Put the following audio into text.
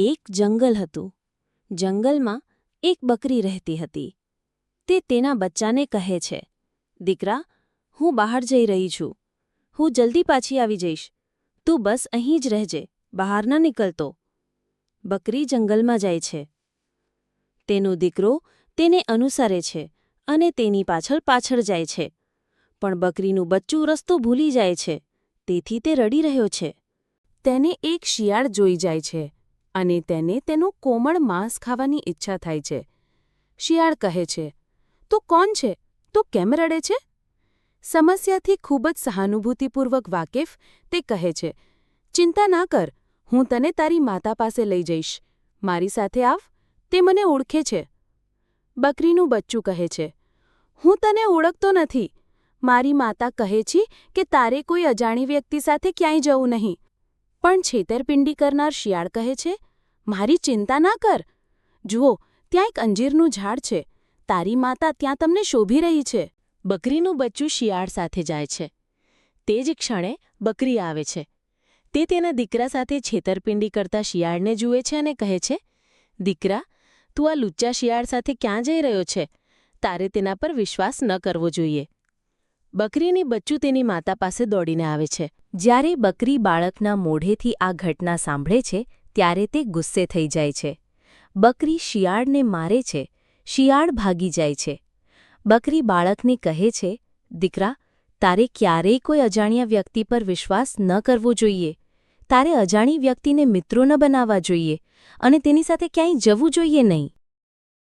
એક જંગલ હતું. જંગલમાં એક બકરી રહેતી હતી. તે તેના બચ્ચાને કહે છે, દીકરા, હું બહાર જઈ રહી છું. હું જલ્દી પાછી આવી જઈશ. તું બસ અહીં જ રહેજે, બહાર ન નીકળતો. બકરી જંગલમાં જાય છે. તેનો દીકરો તેને અનુસરે છે અને તેની પાછળ પાછળ જાય છે. પણ બકરીનું બચ્ચું રસ્તો ભૂલી જાય છે. તેથી તે રડી રહ્યો છે. તેને એક શિયાળ જોઈ જાય છે. અને તેને તેનું કોમળ માંસ ખાવાની ઈચ્છા થાય છે. શિયાળ કહે છે, તો કોણ છે? તો કેમ રડે છે? સમસ્યાથી ખૂબ જ સહાનુભૂતિપૂર્વક વાકેફ તે કહે છે, ચિંતા ના કર, હું તને તારી માતા પાસે લઈ જઈશ. મારી સાથે આવ, તે મને ઓળખે છે. બકરીનું બચ્ચું કહે છે, હું તને ઓળખતો નથી. મારી માતા કહે છે કે તારે કોઈ અજાણી વ્યક્તિ સાથે ક્યાંય જવું નહીં. પણ છેતરપિંડી કરનાર શિયાળ કહે છે મારી ચિંતા ના કર. જુઓ, ત્યાં એક અંજીરનું ઝાડ છે. તારી માતા ત્યાં તમને શોભી રહી છે. બકરીનું બચ્ચું શિયાળ સાથે જાય છે. તે જ ક્ષણે બકરી આવે છે. તે તેના દીકરા સાથે છેતરપિંડી કરતા શિયાળને જુએ છે અને કહે છે, દીકરા, તું આ લુચ્ચા શિયાળ સાથે ક્યાં જઈ રહ્યો છે? તારે તેના પર વિશ્વાસ ન કરવો જોઈએ. બકરીની બચ્ચું તેની માતા પાસે દોડીને આવે છે. જ્યારે બકરી બાળકના મોઢેથી આ ઘટના સાંભળે છે ત્યારે તે ગુસ્સે થઈ જાય છે. બકરી શિયાળને મારે છે, શિયાળ ભાગી જાય છે. બકરી બાળકને કહે છે, દીકરા, તારે ક્યારેય કોઈ અજાણ્યા વ્યક્તિ પર વિશ્વાસ ન કરવો જોઈએ. તારે અજાણી વ્યક્તિને મિત્રો ન બનાવવા જોઈએ અને તેની સાથે ક્યાંય જવું જોઈએ નહીં.